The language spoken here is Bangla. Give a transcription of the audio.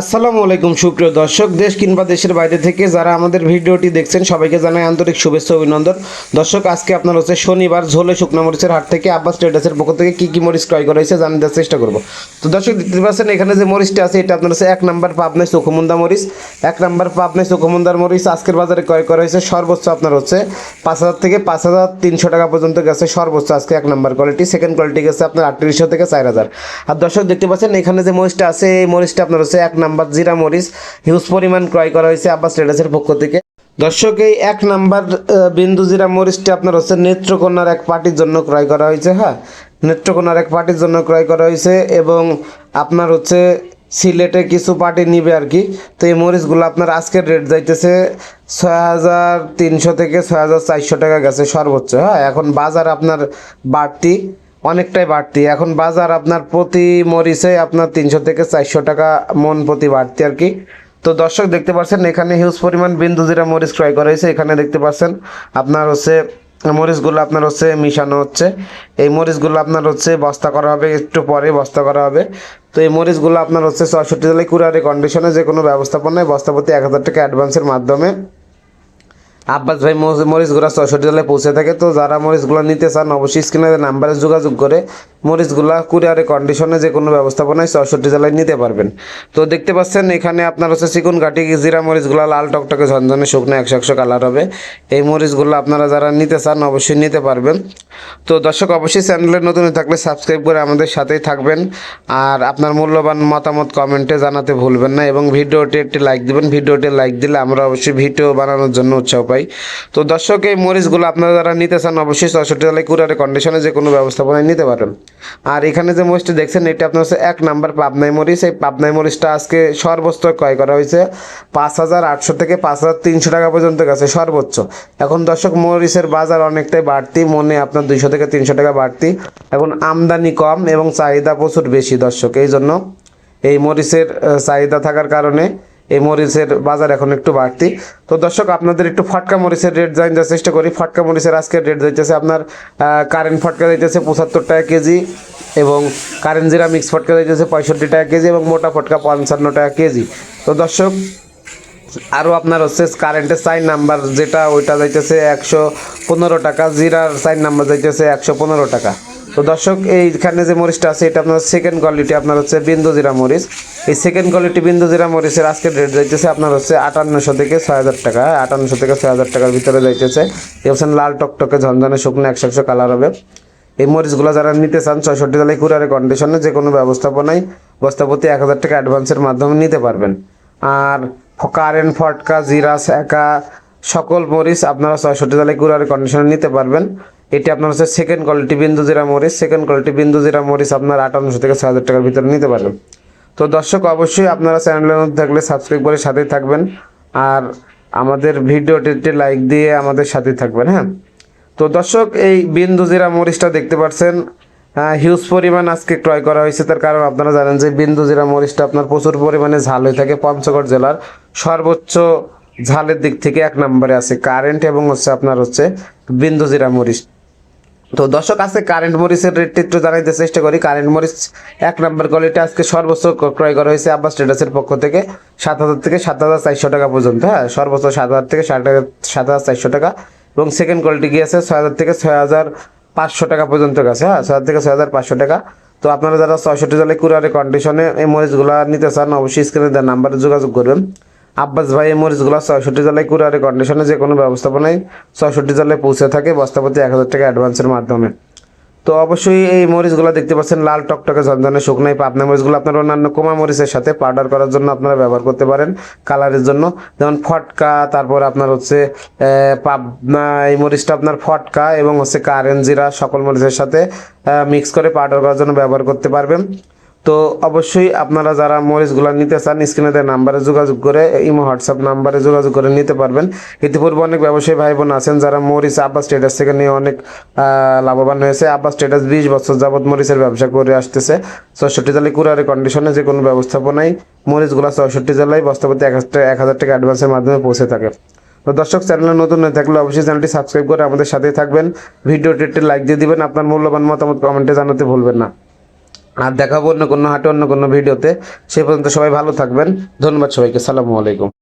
আসসালামু আলাইকুম, সুপ্রিয় দর্শক। দেশ কিংবা দেশের বাইরে থেকে যারা আমাদের ভিডিওটি দেখছেন, সবাইকে জানাই আন্তরিক শুভেচ্ছা অভিনন্দন। দর্শক, আজকে আপনার হচ্ছে শনিবার, ঝোলে শুকনো মরিচের হাট থেকে আব্বাস ট্রেডার্সের পক্ষ থেকে কী কী মরিচ ক্রয় করা হয়েছে জানার চেষ্টা করব। তো দর্শক, দেখতে পাচ্ছেন এখানে যে মরিচটা আছে, এটা আপনার হচ্ছে এক নাম্বার পাবনায় সুখমুন্দা মরিচ। এক নাম্বার পাবনায় সুখমুন্দার মরিচ আজকের বাজারে ক্রয় করা হয়েছে। সর্বোচ্চ আপনার হচ্ছে পাঁচ হাজার থেকে পাঁচ হাজার তিনশো টাকা পর্যন্ত গেছে। সর্বোচ্চ আজকে এক নাম্বার কোয়ালিটি সেকেন্ড কোয়ালিটি গেছে আপনার আটত্রিশশো থেকে চার হাজার। আর দর্শক, দেখতে পাচ্ছেন এখানে যে মরিচটা আছে, এই মরিচটা আপনার হচ্ছে এক নাম্বার জিরা মরিচ হিউজ পরিমাণ ক্রয় করা হয়েছে আব্বাস ট্রেডার্সের পক্ষ থেকে। দর্শক, এই এক নাম্বার বিন্দু জিরা মরিচটি আপনার হচ্ছে নেত্রকোনার এক পার্টির জন্য ক্রয় করা হয়েছে হ্যাঁ? নেত্রকোনার এক পার্টির জন্য ক্রয় করা হয়েছে এবং আপনার হচ্ছে সিলেটে কিছু পার্টি নিবে আর কি। তো এই মরিচগুলো আপনার আজকের রেট যাইতেছে ছয় হাজার তিনশো থেকে ছয় হাজার চারশো টাকা গেছে সর্বোচ্চ হ্যাঁ? এখন বাজার আপনার বাড়তি। অনেকটাই বাড়তি। এখন বাজার আপনার প্রতি মরিচে আপনার তিনশো থেকে চারশো টাকা মন প্রতি বাড়তি আর কি। তো দর্শক দেখতে পাচ্ছেন, এখানে হিউজ পরিমাণ বিন্দু জিরা মরিচ ক্রয় করা হয়েছে। এখানে দেখতে পাচ্ছেন, আপনার হচ্ছে মরিচগুলো আপনার হচ্ছে মিশানো হচ্ছে। এই মরিচগুলো আপনার হচ্ছে বস্তা করা হবে, একটু পরে বস্তা করা হবে। তো এই মরিচগুলো আপনার হচ্ছে ছয়ষট্টি জেলায় কুরিয়ারে কন্ডিশনে যে কোনো ব্যবস্থাপনায় বস্তাপতি এক হাজার টাকা অ্যাডভান্সের মাধ্যমে আব্বাস ভাই মরিচ- মরিচগুলা ছয়ষট্টি জেলায় পৌঁছে থাকে। তো যারা মরিচগুলো নিতে চান, অবশ্যই স্ক্রিনে নাম্বারে যোগাযোগ করে মরিচগুলা কুরিয়ারে কন্ডিশনে যে কোনো ব্যবস্থাপনায় চৌষট্টি জেলায় নিতে পারবেন। তো দেখতে পাচ্ছেন, এখানে আপনার হচ্ছে চিকুন কাঠি জিরা মরিচগুলা, লাল টকটকে ঝনঝনে শুকনো একশো একশো কালার হবে। এই মরিচগুলো আপনারা যারা নিতে চান, অবশ্যই নিতে পারবেন। তো দর্শক, অবশ্যই চ্যানেলে নতুন থাকলে সাবস্ক্রাইব করে আমাদের সাথেই থাকবেন। আর আপনার মূল্যবান মতামত কমেন্টে জানাতে ভুলবেন না এবং ভিডিওটি একটি লাইক দিবেন। ভিডিওটি লাইক দিলে আমরা অবশ্যই ভিডিও বানানোর জন্য উৎসাহ পাই। তো দর্শক, এই মরিচগুলো আপনারা যারা নিতে চান, অবশ্যই চৌষট্টি জেলায় কুরিয়ারে কন্ডিশনে যে কোনো ব্যবস্থাপনায় নিতে পারেন আর এখানে যে মরিচটি দেখছেন, এটা আপনার হচ্ছে এক নাম্বার পাবনাই মরিচ এই পাবনাই মরিচটা আজকে সর্বোচ্চ ক্রয় করা হয়েছে। পাঁচ হাজার আটশো থেকে পাঁচ হাজার তিনশো টাকা পর্যন্ত গেছে, সর্বোচ্চ। এখন দর্শক, মরিচের বাজার অনেকটাই বাড়তি, মনে আপনার দুইশো থেকে তিনশো টাকা বাড়তি। এখন আমদানি কম এবং চাহিদা প্রচুর বেশি দর্শক, এই জন্য এই মরিচের চাহিদা থাকার কারণে এই মরিচের বাজার এখন একটু বাড়তি। তো দর্শক, আপনাদের একটু ফটকা মরিচের রেট জানার চেষ্টা করি। ফটকা মরিচের আজকের রেট যাইতেছে আপনার কারেন্ট ফটকা যাইতেছে পঁচাত্তর টাকা কেজি এবং কারেন্ট জিরা মিক্স ফটকা যাইতেছে পঁয়ষট্টি টাকা কেজি এবং মোটা ফটকা পঞ্চান্ন টাকা কেজি। তো দর্শক আরও আপনার হচ্ছে কারেন্টের সাইন নাম্বার যেটা, ওইটা যাইতেছে একশো পনেরো টাকা জিরার সাইন নাম্বার যাইতেছে একশো পনেরো টাকা। তো দর্শক এইখানে যে মরিচটা আছে এটা আপনার সেকেন্ড কোয়ালিটি আপনার হচ্ছে বিন্দু জিরা মরিচ। এই সেকেন্ড কোয়ালিটি বিন্দু জিরা মরিচের আজকের রেট যাইতেছে আপনার হচ্ছে আটান্নশো থেকে ছয় হাজার টাকা। হ্যাঁ, আটান্নশো থেকে ছয় হাজার টাকার ভিতরে যাইতেছে। হচ্ছেন লাল টকটকে ঝনঝনে শুকনো একশো একশো কালার হবে। এই মরিচগুলো যারা নিতে চান ছয়ষট্টি জেলায় কুরিয়ারে কন্ডিশনে যে কোনো ব্যবস্থাপনায় বস্তাপতি এক হাজার টাকা অ্যাডভান্সের মাধ্যমে নিতে পারবেন। আর কারেন্ট ফটকা জিরা স্যাকা সকল মরিচ আপনারা ছয়ষট্টি জেলায় কুরিয়ারে কন্ডিশনে নিতে পারবেন। এটি আপনার হচ্ছে সেকেন্ড কোয়ালিটি বিন্দু জিরা মরিচ। সেকেন্ড কোয়ালিটি বিন্দু জিরা মরিচ আপনার আটান্নশো থেকে ছয় হাজার টাকার ভিতরে নিতে পারবেন। তো দর্শক, অবশ্যই আপনারা চ্যানেলের মধ্যে থাকলে সাবস্ক্রাইব করে সাথেই থাকবেন। আর আমাদের ভিডিওটিতে লাইক দিয়ে আমাদের সাথেই থাকবেন হ্যাঁ? তো দর্শক, এই বিন্দু জিরা মরিচটা দেখতে পাচ্ছেন। হিউজ পরিমাণ আজকে ক্রয় করা হয়েছে। তার কারণ আপনারা জানেন যে বিন্দু জিরা মরিচটা আপনার প্রচুর পরিমাণে ঝাল হয়ে থাকে পঞ্চগড় জেলার সর্বোচ্চ ঝালের দিক থেকে এক নম্বরে আছে কারেন্ট এবং হচ্ছে আপনার হচ্ছে বিন্দু জিরা মরিচ। তো দর্শক, আজকে কারেন্ট মরিচের রেটটা একটু জানাইতে চেষ্টা করি। কারেন্ট মরিচ এক নম্বর কোয়ালিটি আজকে সর্বোচ্চ ক্রয় করা হয়েছে আব্বাস ট্রেডার্সের পক্ষ থেকে সাত হাজার থেকে সাত হাজার চারশো টাকা পর্যন্ত। হ্যাঁ সর্বোচ্চ সাত হাজার থেকে সাত হাজার সাত হাজার চারশো টাকা এবং সেকেন্ড কোয়ালিটি গিয়েছে ছয় হাজার থেকে ছয় হাজার পাঁচশো টাকা পর্যন্ত গেছে। হ্যাঁ ছয় হাজার থেকে ছয় হাজার পাঁচশো টাকা। তো আপনারা যারা ছয়ষট্টি জেলায় কুরিয়ারে কন্ডিশনে এই মরিচগুলো নিতে চান, অবশ্যই স্ক্রিনে দেওয়ার নাম্বারে যোগাযোগ করবেন। আব্বাস ভাই এই মরিচগুলো ছয়ষট্টি জেলায় কুরিয়ারে কন্ডিশনে যে কোনো ব্যবস্থাপনায় ছয়ষট্টি জেলায় পৌঁছে থাকে বস্তাপতি এক হাজার টাকা অ্যাডভান্সের মাধ্যমে। তো অবশ্যই এই মরিচগুলো দেখতে পাচ্ছেন, লাল টকটকে ঝনঝনে শুকনাই পাবনা মরিচগুলো। আপনার অন্যান্য কোমা মরিচের সাথে পাউডার করার জন্য আপনারা ব্যবহার করতে পারেন কালারের জন্য। যেমন ফটকা, তারপর আপনার হচ্ছে পাবনা, এই মরিচটা আপনার ফটকা এবং হচ্ছে কারেন জিরা, সকল মরিচের সাথে মিক্স করে পাউডার করার জন্য ব্যবহার করতে পারবেন। তো অবশ্যই আপনারা যারা মরিচগুলো নিতে চান, স্ক্রিনে দেওয়া নাম্বারে যোগাযোগ করে, ইমো, হোয়াটসঅ্যাপ নাম্বারে যোগাযোগ করে নিতে পারবেন। ইতিপূর্বে অনেক ব্যবসায়ী ভাই বোন আছেন যারা মরিচ আব্বাস স্টেটাস থেকে নিয়ে অনেক লাভবান হয়েছে। আব্বাস স্টেটাস বিশ বছর যাবৎ মরিচের ব্যবসা করে আসতেছে। চৌষট্টি জেলায় কুরারে কন্ডিশনে যে কোনো ব্যবস্থাপনায় মরিচগুলো চৌষট্টি জেলায় বস্তাপতি এক হাজার টাকা- এক হাজার টাকা অ্যাডভান্সের মাধ্যমে পৌঁছে থাকে। তো দর্শক চ্যানেলে নতুন হয়ে থাকলে অবশ্যই চ্যানেলটি সাবস্ক্রাইব করে আমাদের সাথেই থাকবেন। ভিডিওটি একটি লাইক দিয়ে দিবেন। আপনার মূল্যবান মতামত কমেন্টে জানাতে ভুলবেন না। আর দেখাবো অন্য কোনো হাটে, অন্য কোনো ভিডিওতে। সে পর্যন্ত সবাই ভালো থাকবেন। ধন্যবাদ সবাইকে। সালামু আলাইকুম।